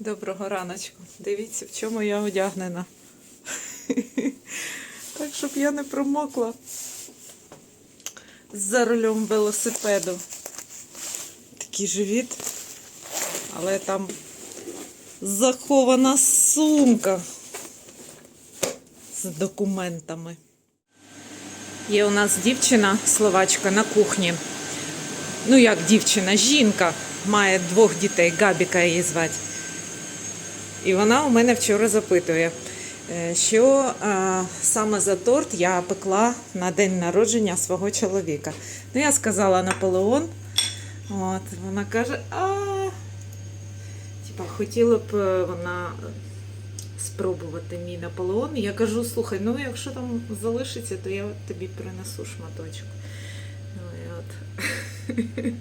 Доброго раночку. Дивіться, в чому я одягнена. Так, щоб я не промокла за рулем велосипеду. Такий живіт. Але там захована сумка з документами. Є у нас дівчина словачка на кухні. Ну, як дівчина, жінка має двох дітей, Габіка її звати. І вона у мене вчора запитує, е, що саме за торт я пекла на день народження свого чоловіка. Ну, я сказала Наполеон. От, вона каже, а типа, хотіла б е, вона спробувати мій Наполеон. Я кажу, слухай, ну якщо там залишиться, то я тобі принесу шматочок. Ну, і от.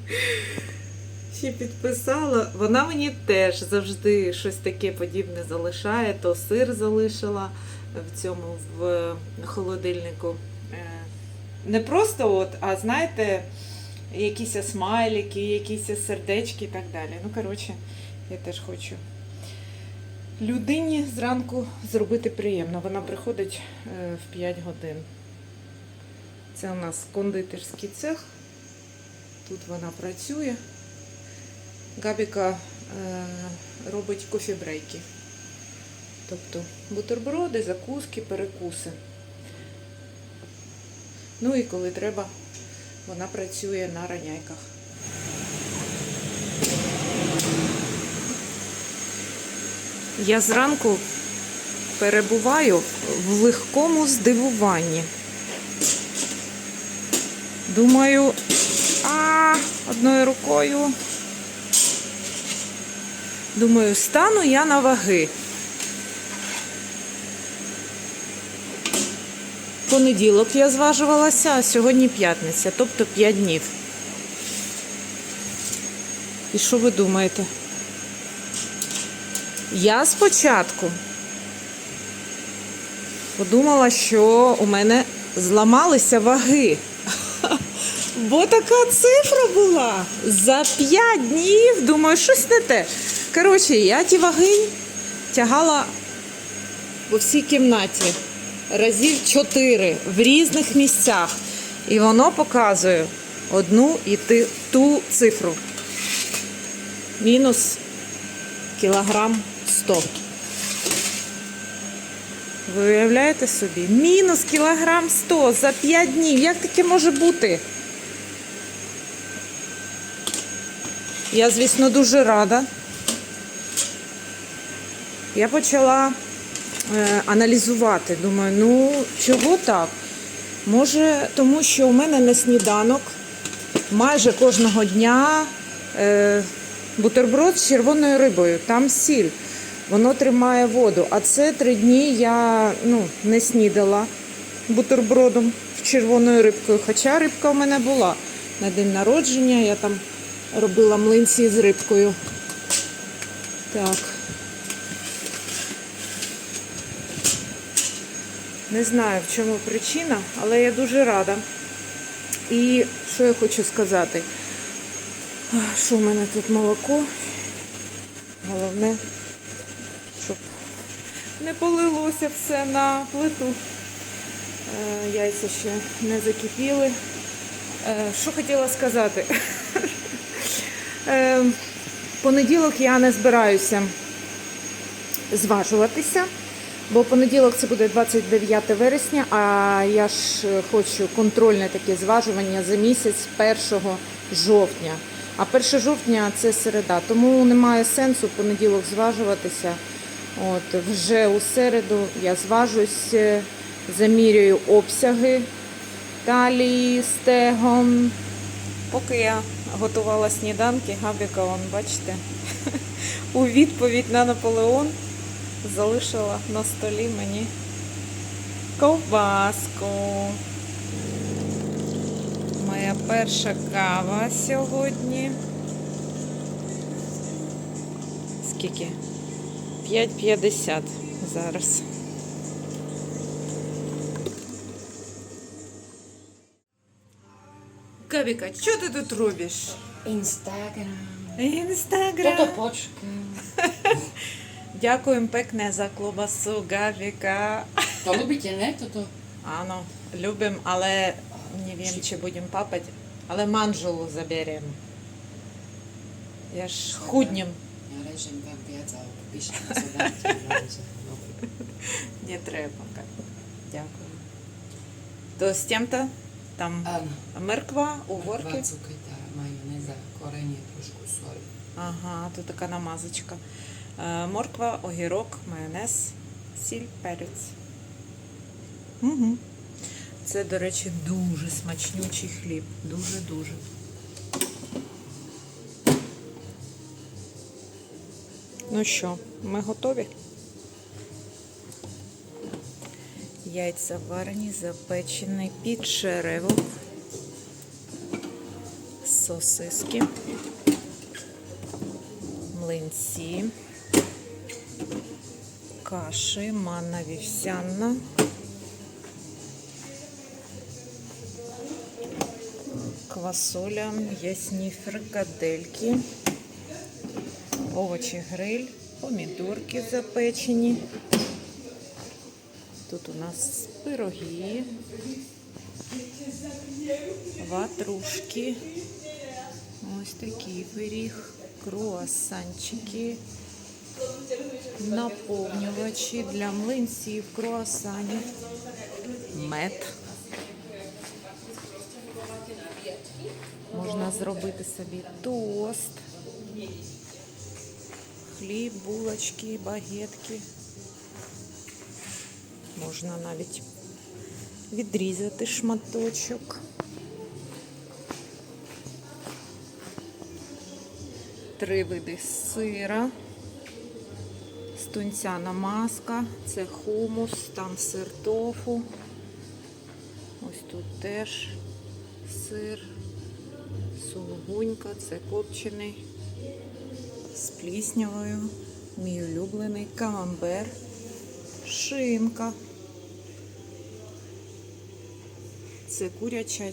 Ще підписала. Вона мені теж завжди щось таке подібне залишає. То сир залишила в цьому в холодильнику. Е, Не просто от, а знаєте, якісь смайлики, якісь сердечки і так далі. Ну, коротше, я теж хочу людині зранку зробити приємно. Вона приходить е, в 5 годин. Це у нас кондитерський цех. Тут вона працює. Габіка е, робить кофі-брейки. Тобто бутерброди, закуски, перекуси. Ну і коли треба, вона працює на раняйках. Я зранку перебуваю в легкому здивуванні. Думаю, а одною рукою. Думаю, стану я на ваги. Понеділок я зважувалася, а сьогодні п'ятниця, тобто 5 днів. І що ви думаєте? Я спочатку подумала, що у мене зламалися ваги. Бо така цифра була за 5 днів. Думаю, щось не те. Коротше, я ті ваги тягала у всій кімнаті разів 4 в різних місцях. І воно показує одну і ту цифру. Мінус кілограм 100. Ви уявляєте собі? Мінус кілограм 100 за 5 днів. Як таке може бути? Я, звісно, дуже рада. Я почала е, аналізувати. Думаю, ну чого так? Може, тому що у мене на сніданок майже кожного дня е, бутерброд з червоною рибою, там сіль. Воно тримає воду. А це три дні я ну, не снідала бутербродом з червоною рибкою. Хоча рибка у мене була на день народження, я там робила млинці з рибкою. Так. Не знаю, в чому причина, але я дуже рада. І що я хочу сказати? Що в мене тут молоко? Головне, щоб не полилося все на плиту. Е, Яйця ще не закипіли. Е, Що хотіла сказати? Е, понеділок я не збираюся зважуватися, бо понеділок це буде 29 вересня, а я ж хочу контрольне таке зважування за місяць 1 жовтня. А 1 жовтня це середа, тому немає сенсу понеділок зважуватися. От, вже у середу я зважусь, е, замірюю обсяги талії, стегон. Поки я готувала сніданки, Габіка, он, бачите, у відповідь на Наполеон залишила на столі мені ковбаску. Моя перша кава сьогодні. Скільки? 5,50 зараз. Габіка, що ти тут робиш? Instagram. Інстаграм. Toto počka. Дякуємо пекне за клобасу Гавіка. To ľubíte, ne? Toto? Áno, ľubím, ale neviem, či budem papať. Ale manželu zaberiem. Ja ж chudnem. Ja režim vám viac a píšte, co dáte. že- no. Не треба. Дякую. То з тем-то там Dva угорки. cuketa, majonéza, korenie, trošku soli. Ага, тут така намазочка. Е, Морква, огірок, майонез, сіль, перець. Угу. Це, до речі, дуже смачнючий хліб. Дуже-дуже. Ну що, ми готові? Яйця варені, запечені під шереву. Сосиски млинці, каші, манна вівсяна, квасоля, ясні фрикадельки, овочі гриль, помідорки запечені. Тут у нас пироги, ватрушки. Ось такий пиріг, круасанчики, наповнювачі для млинців, круасанів, мед. Можна зробити собі тост, хліб, булочки, багетки. Можна навіть відрізати шматочок. три види сира, стунця намазка, це хумус, там сир тофу. Ось тут теж сир, сулугунька, це копчений з пліснявою, мій улюблений камамбер, шинка, Це куряча,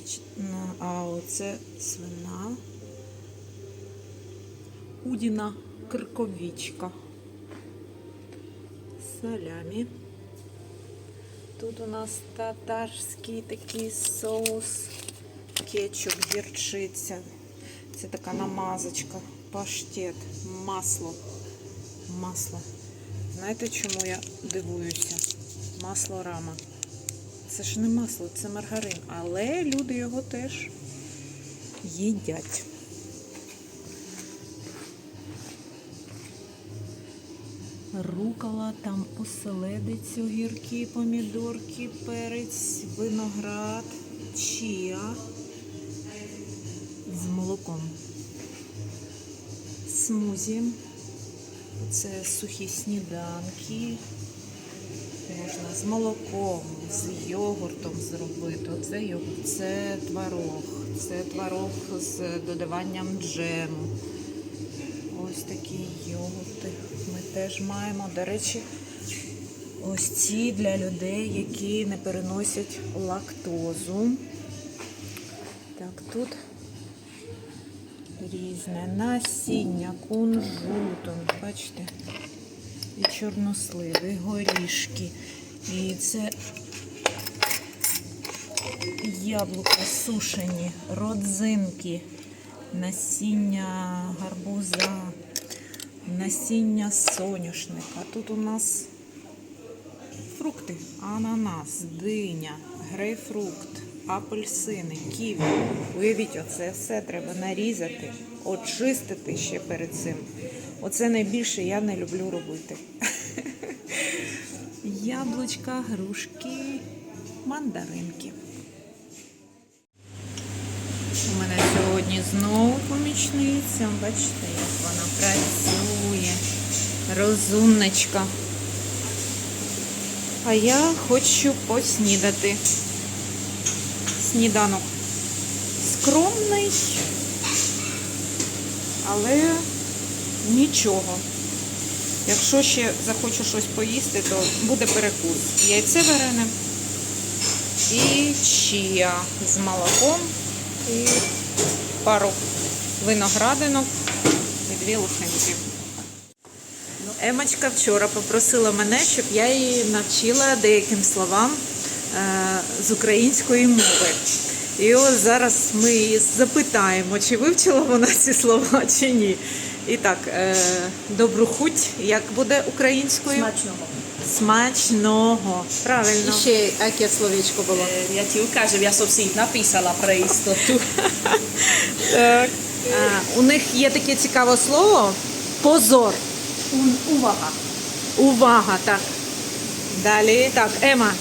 а оце свина. Удіна крковічка. Салямі. Тут у нас татарський такий соус, кетчуп, гірчиця. Це така намазочка, паштет, масло. Масло. Знаєте, чому я дивуюся? Масло рама. Це ж не масло, це маргарин. Але люди його теж їдять. Рукола, там оселедець, огірки, помідорки, перець, виноград, чия з молоком. Смузі. Це сухі сніданки. Можна з молоком, з йогуртом зробити. Оце йогурт, це творог, це творог з додаванням джему. Ось такі йогурти ми теж маємо. До речі, ось ці для людей, які не переносять лактозу. Так, тут різне насіння, кунжуту, бачите, і чорносливи, і горішки. І це яблука сушені, родзинки, насіння гарбуза, насіння соняшника. Тут у нас фрукти, ананас, диня, грейпфрукт, апельсини, ківі. Уявіть, оце все треба нарізати, очистити ще перед цим. Оце найбільше я не люблю робити. Яблучка, грушки, мандаринки. У мене сьогодні знову помічниця. Бачите, як вона працює. Розумничка. А я хочу поснідати. Сніданок скромний, але нічого. Якщо ще захочу щось поїсти, то буде перекус. Яйце варене і чия з молоком і пару виноградинок і дві лухинки. Емочка вчора попросила мене, щоб я її навчила деяким словам е, з української мови. І ось зараз ми її запитаємо, чи вивчила вона ці слова, чи ні. І так, е, добру хуть, як буде українською? Смачного. Смачного. Правильно. І ще яке словечко було? Eh, Я ja som si ich napísala pre istotu. Так. А, у них є таке цікаве слово позор. Увага. Увага, так. Далі. Так, Ема.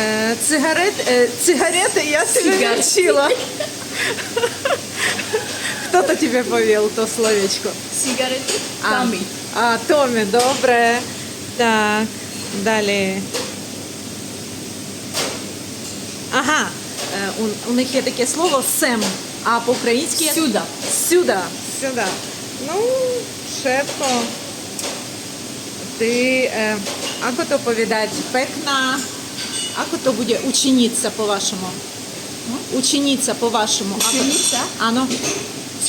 Е, цигарет, е, цигарети я тебе Сигарети. навчила. Хто-то тебе повів то словечко? Cigarety? А, А, Томі, добре. Так, далі. Ага. е, У, у них є таке слово сем, а по-українськи? Сюда. Сюда. Сюда. Ну, шепко. Ти, е, ако то повідать, пекна, ако то буде учениця по-вашому? Учениця по-вашому. Учениця? Ано.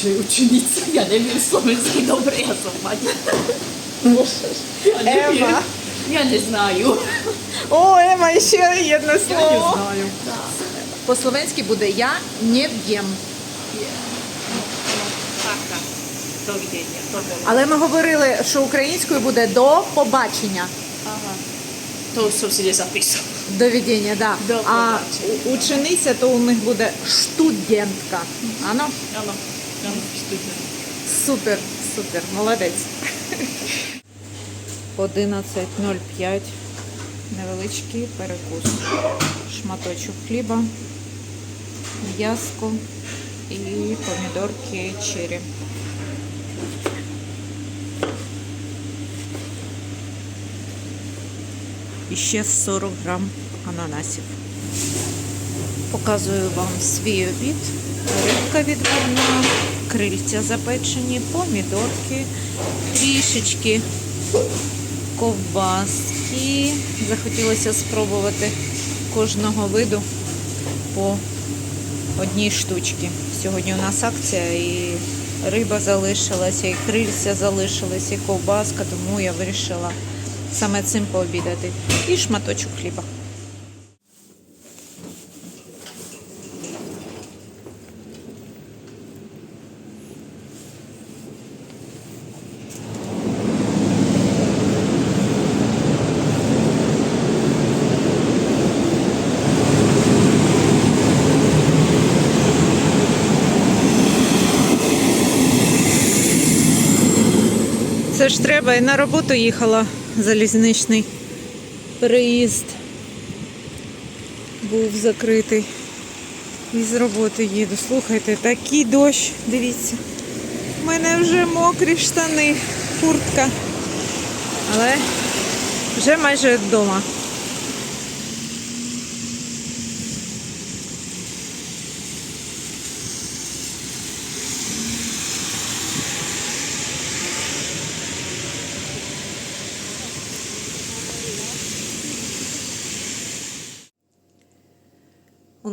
Чи учениця? Я не вмію словенський добре, я сама. Я не Я не знаю. О, Ема, ще одне слово. знаю. По-словенськи буде я не в'єм. До видення. Але ми говорили, що українською буде до побачення. Ага. То som si nezapísala. Доведення, да. До а побачення. учениця то у них буде штудентка. Ано? Áno. Áno, stудент. Супер, супер, молодець. 11.05. Невеличкий перекус. Шматочок хліба, м'яско і помідорки чері. І ще 40 грам ананасів. Показую вам свій обід. Рибка відварна, крильця запечені, помідорки, трішечки ковбаски. Захотілося спробувати кожного виду по одній штучки. Сьогодні у нас акція і риба залишилася, і крильця залишилися, і ковбаска, тому я вирішила саме цим пообідати. І шматочок хліба. Треба, і на роботу їхала залізничний переїзд. Був закритий. І з роботи їду. Слухайте, такий дощ, дивіться. У мене вже мокрі штани, куртка. Але вже майже вдома.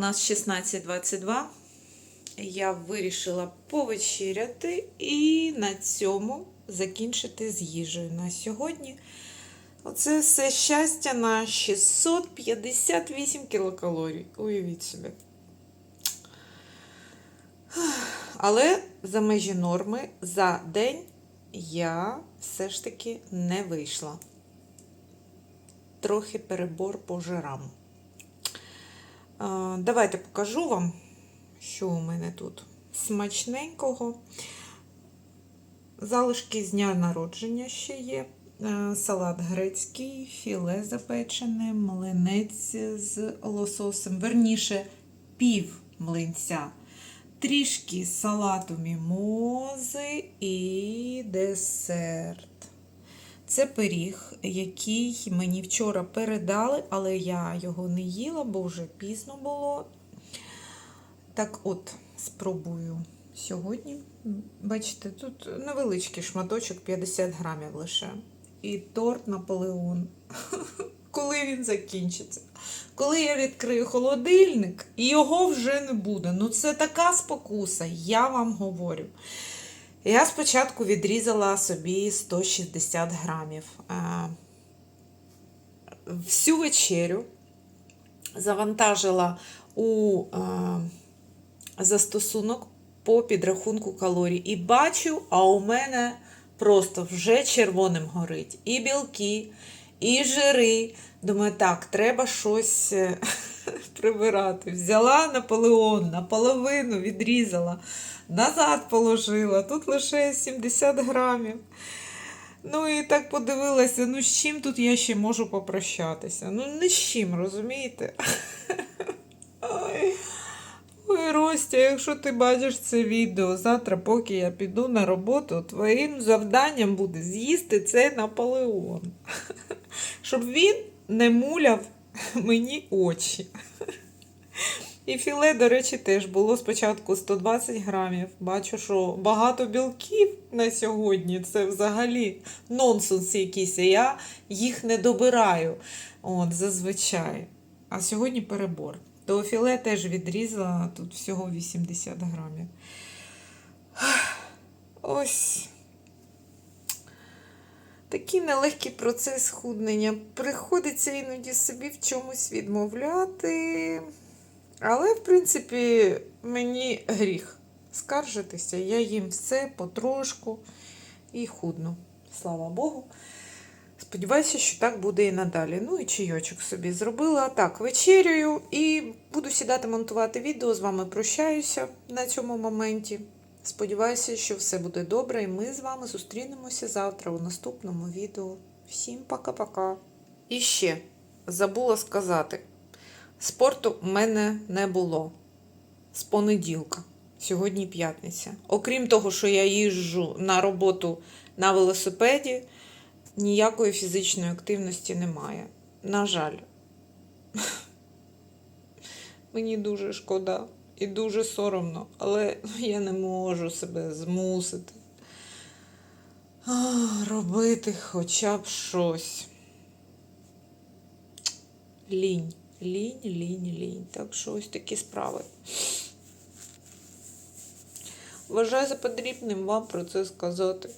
Нас 16.22. Я вирішила повечеряти і на цьому закінчити з їжею на сьогодні. Оце все щастя на 658 кілокалорій. Уявіть собі. Але за межі норми за день я все ж таки не вийшла. Трохи перебор по жирам. Давайте покажу вам, що у мене тут смачненького. Залишки з дня народження ще є. Е, Салат грецький, філе запечене, млинець з лососем, верніше пів млинця. Трішки салату мімози і десерт. Це пиріг, який мені вчора передали, але я його не їла, бо вже пізно було. Так от, спробую сьогодні. Бачите, тут невеличкий шматочок 50 грамів лише. І торт Наполеон. Коли він закінчиться? Коли я відкрию холодильник, і його вже не буде. Ну, це така спокуса, я вам говорю. Я спочатку відрізала собі 160 грамів. Е, Всю вечерю завантажила у е, застосунок по підрахунку калорій. І бачу, а у мене просто вже червоним горить. І білки, і жири. Думаю, так, треба щось е, прибирати. Взяла Наполеон, наполовину відрізала, назад положила. Тут лише 70 грамів. Ну і так подивилася, ну з чим тут я ще можу попрощатися? Ну, не з чим, розумієте? Ой. Ростя, якщо ти бачиш це відео, завтра, поки я піду на роботу, твоїм завданням буде з'їсти цей Наполеон. Щоб він не муляв мені очі. І філе, до речі, теж було спочатку 120 грамів. Бачу, що багато білків на сьогодні. Це взагалі нонсенс якийсь. Я їх не добираю. От, зазвичай. А сьогодні перебор. То філе теж відрізала тут всього 80 грамів. Ось. Такий нелегкий процес худнення. Приходиться іноді собі в чомусь відмовляти. Але, в принципі, мені гріх скаржитися. Я їм все потрошку і худну. Слава Богу. Сподіваюся, що так буде і надалі. Ну і чайочок собі зробила. Так, вечерюю і буду сідати монтувати відео. З вами прощаюся на цьому моменті. Сподіваюся, що все буде добре, і ми з вами зустрінемося завтра у наступному відео. Всім пока-пока. І ще забула сказати: спорту в мене не було з понеділка. Сьогодні п'ятниця. Окрім того, що я їжджу на роботу на велосипеді, ніякої фізичної активності немає. На жаль, мені дуже шкода і дуже соромно, але я не можу себе змусити робити хоча б щось. Лінь, лінь, лінь, лінь. Так що ось такі справи. Вважаю за потрібним вам про це сказати.